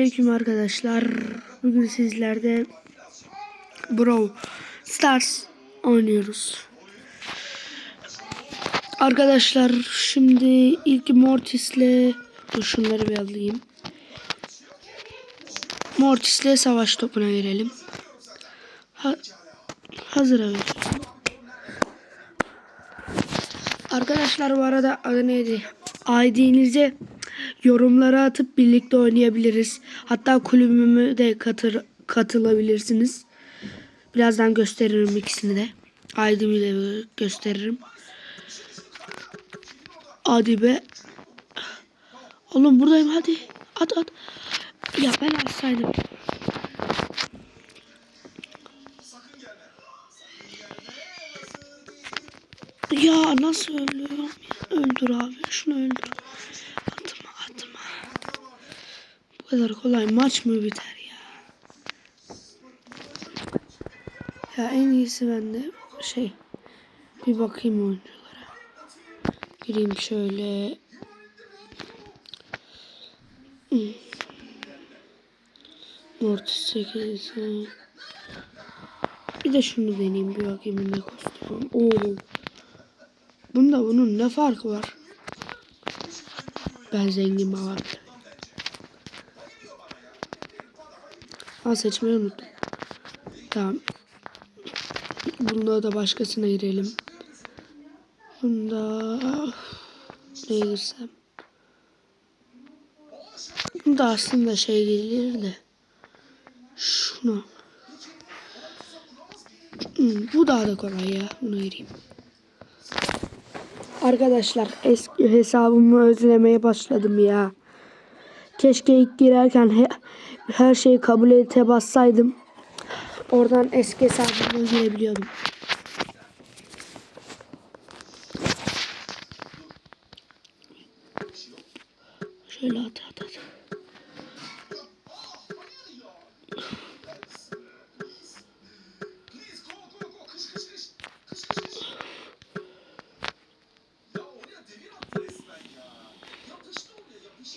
Selamünaleyküm arkadaşlar. Bugün sizlerde Brawl Stars oynuyoruz. Arkadaşlar şimdi ilk Mortis'le Dur şunları bir alayım. Mortis'le savaş topuna girelim. Ha, hazır evet. Arkadaşlar bu arada adı neydi? ID'nizi yorumlara atıp birlikte oynayabiliriz. Hatta kulübüme de katır, katılabilirsiniz. Birazdan gösteririm ikisini de. ID'mi de gösteririm. Hadi be. Oğlum buradayım hadi. At at. Ya ben atsaydım. Ya nasıl ölüyorum? ya? Öldür abi. Şunu öldür. Kadar kolay maç mı biter ya? Ya en iyisi bende şey. Bir bakayım oyunculara. Gireyim şöyle. Hmm. Mortis 8. Bir de şunu deneyeyim bir bakayım ne kostüm. Oo. Bunda bunun ne farkı var? Ben zengin var. Ha seçmeyi unuttum. Tamam. Bunda da başkasına girelim. Bunda ne girsem? Bunda aslında şey gelir de. Şunu. Hmm, bu daha da kolay ya. Buna gireyim. Arkadaşlar eski hesabımı özlemeye başladım ya. Keşke ilk girerken he, her şeyi kabul ete bassaydım. Oradan eski hesabıma girebiliyordum. Şöyle at at at.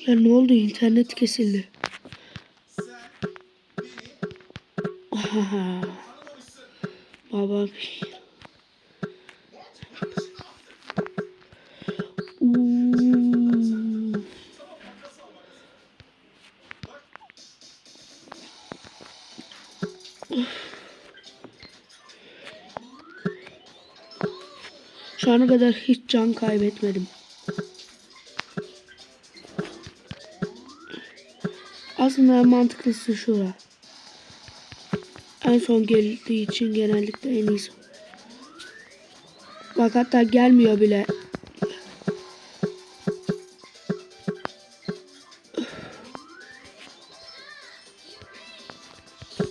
Ya ne oldu? İnternet kesildi. Ana kadar hiç can kaybetmedim. Aslında mantıklısı şura. En son geldiği için genellikle en iyisi. Bak hatta gelmiyor bile.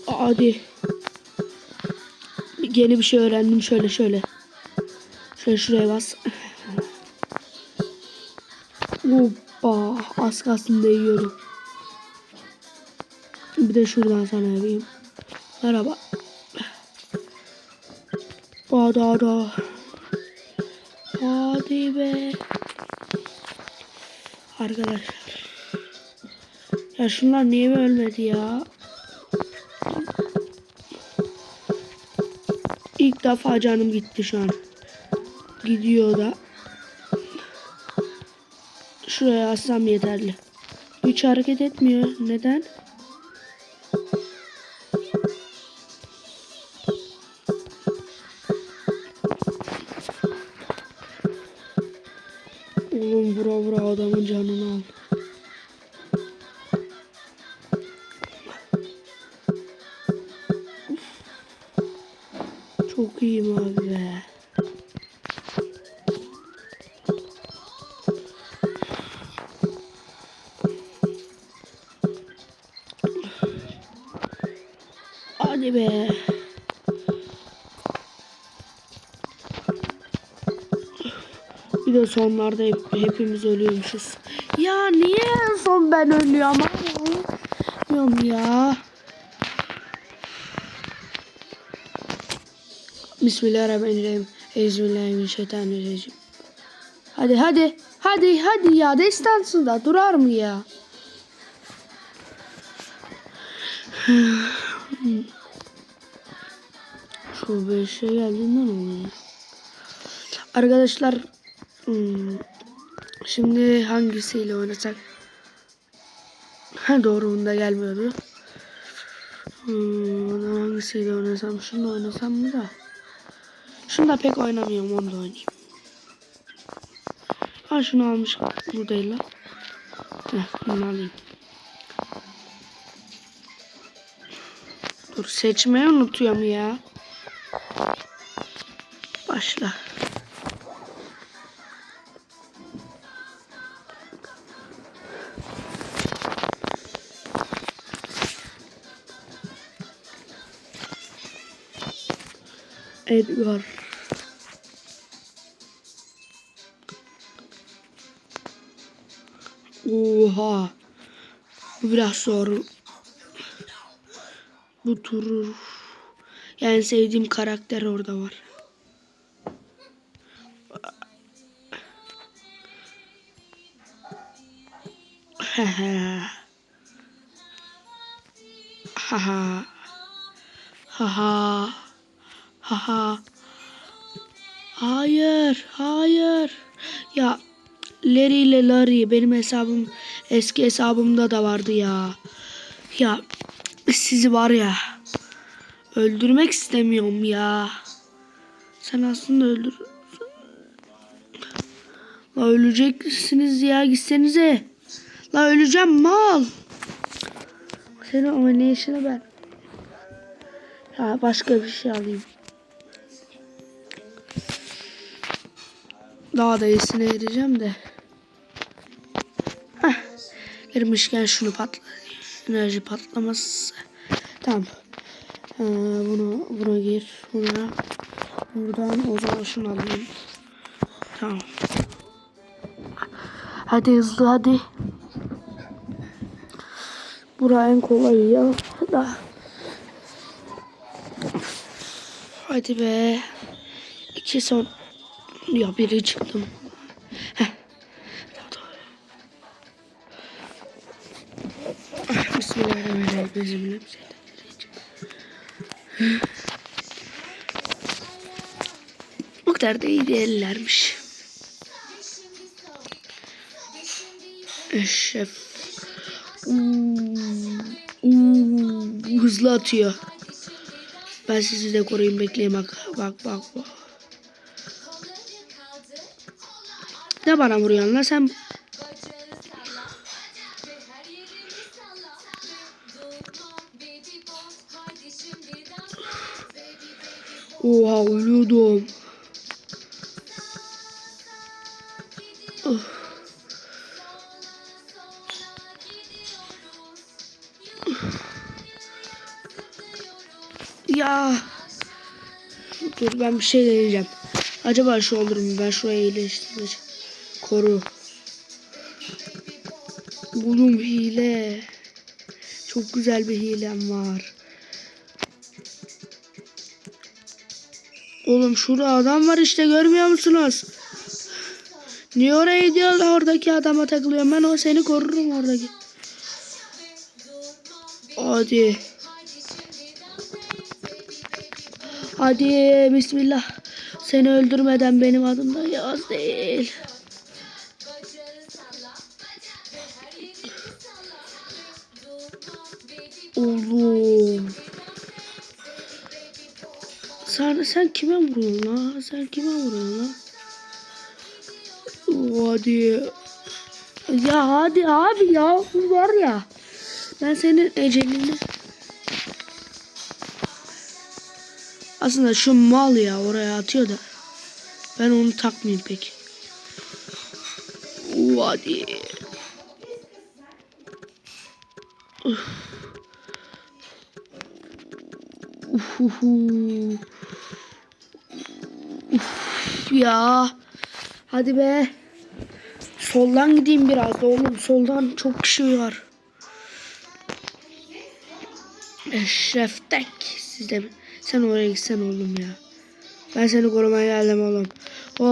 Hadi. Yeni bir şey öğrendim şöyle şöyle. Şöyle şuraya bas. Hoppa. Az kalsın değiyorum. Bir de şuradan sana yapayım. Merhaba. Hadi hadi. Hadi be. Arkadaşlar. Ya şunlar niye ölmedi ya? İlk defa canım gitti şu an. Gidiyor da. Şuraya assam yeterli. Hiç hareket etmiyor. Neden? Bir de sonlarda hep, hepimiz ölüyormuşuz. Ya niye en son ben ölüyorum? Bilmiyorum ya. Bismillahirrahmanirrahim. Euzubillahimineşşeytanirracim. Hadi hadi. Hadi hadi ya. Destansında durar mı ya? Şu 5'e geldiğinden oluyor. Arkadaşlar hmm, şimdi hangisiyle oynasak? Ha doğru bunda gelmiyordu. Hmm, hangisiyle oynasam? Şunu oynasam mı da? Şunu da pek oynamıyorum onu da oynayayım. Ha şunu almış. Bu değil lan. Heh, bunu alayım. Dur seçmeyi unutuyorum ya. Başla. Edgar. Oha. Biraz zor. Bu tur yani sevdiğim karakter orada var. Haha. Haha. Haha. Haha. Hayır, hayır. Ya Larry ile Larry benim hesabım eski hesabımda da vardı ya. Ya sizi var ya öldürmek istemiyorum ya. Sen aslında öldür. La öleceksiniz ya gitsenize. La öleceğim mal. Senin oynayışını ben. Ya başka bir şey alayım. Daha da iyisine edeceğim de. Heh. Girmişken şunu patla. Enerji patlaması. Tamam. Ee, bunu buna gir. Buna. Buradan o zaman şunu alayım. Tamam. Hadi hızlı hadi. Bura en kolay ya. Da. Hadi be. İki son. Ya biri çıktım. Heh. Ah, Bismillahirrahmanirrahim. Bu kadar da iyi değillermiş. Eşref. Hmm, hmm, Hızlı atıyor. Ben sizi de koruyayım bekleyin bak. Bak bak bak. Ne bana vuruyorsun lan sen? Oha ölüyordum. Ya. Dur ben bir şey deneyeceğim. Acaba şu olur mu? Ben şurayı iyileştireceğim. Koru. Bulum hile. Çok güzel bir hilem var. Oğlum şurada adam var işte görmüyor musunuz? Niye oraya gidiyor da oradaki adama takılıyorum ben o seni korurum oradaki. Hadi. Hadi bismillah. Seni öldürmeden benim adım da yaz değil. Oğlum. Sen, sen kime vuruyorsun lan? Sen kime vuruyorsun? Oo, Hadi. Ya hadi abi ya. Bu var ya. Ben senin ecelini... Aslında şu mal ya oraya atıyor da. Ben onu takmayayım pek. Hadi. Uf. Uf ya. Hadi be. Soldan gideyim biraz da oğlum. Soldan çok kişi var. Eşref tek. Siz de sen oraya gitsen oğlum ya. Ben seni korumaya geldim oğlum. Aa,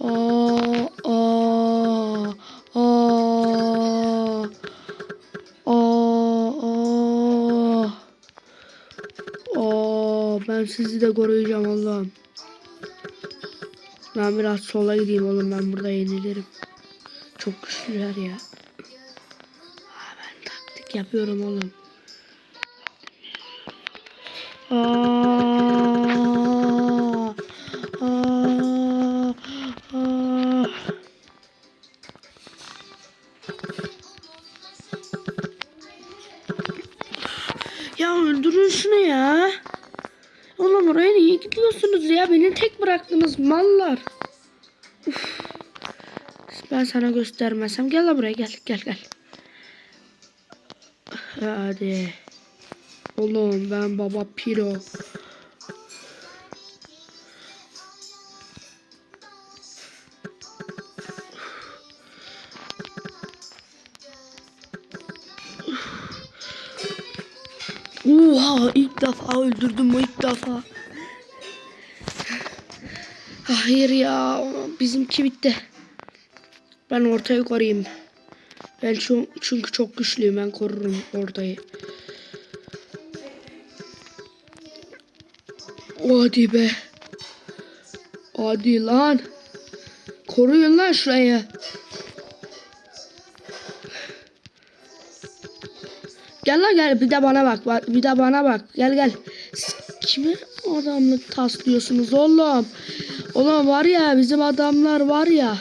aa, aa, aa, aa. Ben sizi de koruyacağım Allah'ım. Ben biraz sola gideyim oğlum ben burada yenilirim. Çok güçlüler ya. Yapıyorum oğlum. Aa, aa, aa. Ya öldürün şunu ya. Oğlum oraya niye gidiyorsunuz ya? Beni tek bıraktınız mallar. Uf. Ben sana göstermesem. Gel la buraya gel gel gel. Hadi. Oğlum ben baba piro. Oha ilk defa öldürdüm o ilk defa. Hayır ya bizimki bitti. Ben ortayı koruyayım. Ben şu, çünkü çok güçlüyüm ben korurum ortayı. Hadi be. Hadi lan. Koruyun lan şurayı. Gel lan gel bir de bana bak. bir de bana bak. Gel gel. Siz kime adamlık taslıyorsunuz oğlum? Oğlum var ya bizim adamlar var ya.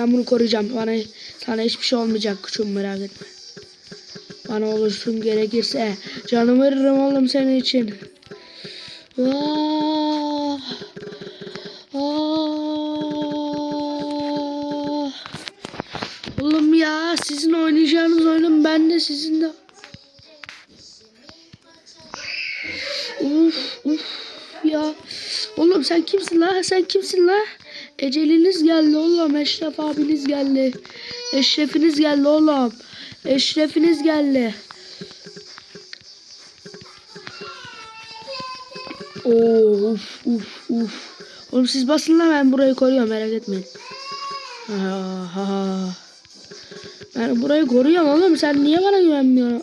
Ben bunu koruyacağım. Bana sana hiçbir şey olmayacak küçüğüm merak etme. Bana olursun gerekirse canımı veririm oğlum senin için. Ah. Ah. Oğlum ya sizin oynayacağınız oyunun ben de sizin de. Uf uf ya. Oğlum sen kimsin la? Sen kimsin la? Eceliniz geldi oğlum. Eşref abiniz geldi. Eşrefiniz geldi oğlum. Eşrefiniz geldi. Oo, uf uf uf. Oğlum siz basın lan ben burayı koruyorum merak etmeyin. Ha, ha. Ben burayı koruyorum oğlum sen niye bana güvenmiyorsun?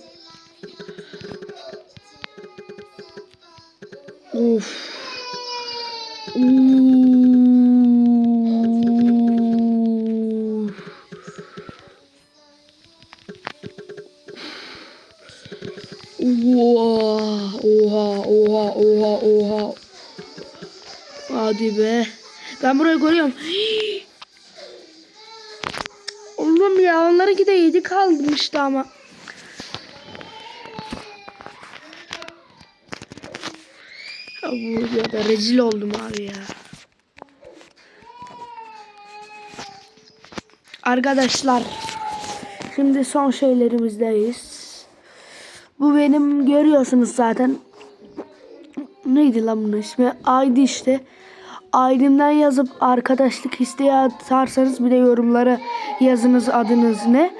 Of. Uf. Kalmıştı ama. Ya bu ya da rezil oldum abi ya. Arkadaşlar şimdi son şeylerimizdeyiz. Bu benim görüyorsunuz zaten. Neydi lan bunun ismi? Aydi işte. Aydın'dan yazıp arkadaşlık isteği atarsanız bir de yorumlara yazınız adınız ne.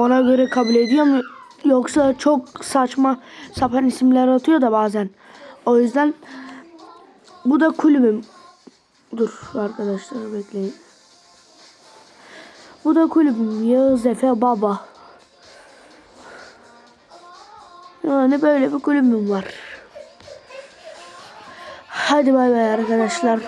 Ona göre kabul ediyor mu? Yoksa çok saçma sapan isimler atıyor da bazen. O yüzden bu da kulübüm. Dur arkadaşlar bekleyin. Bu da kulübüm. Yağız Efe Baba. Yani böyle bir kulübüm var. Hadi bay bay arkadaşlar.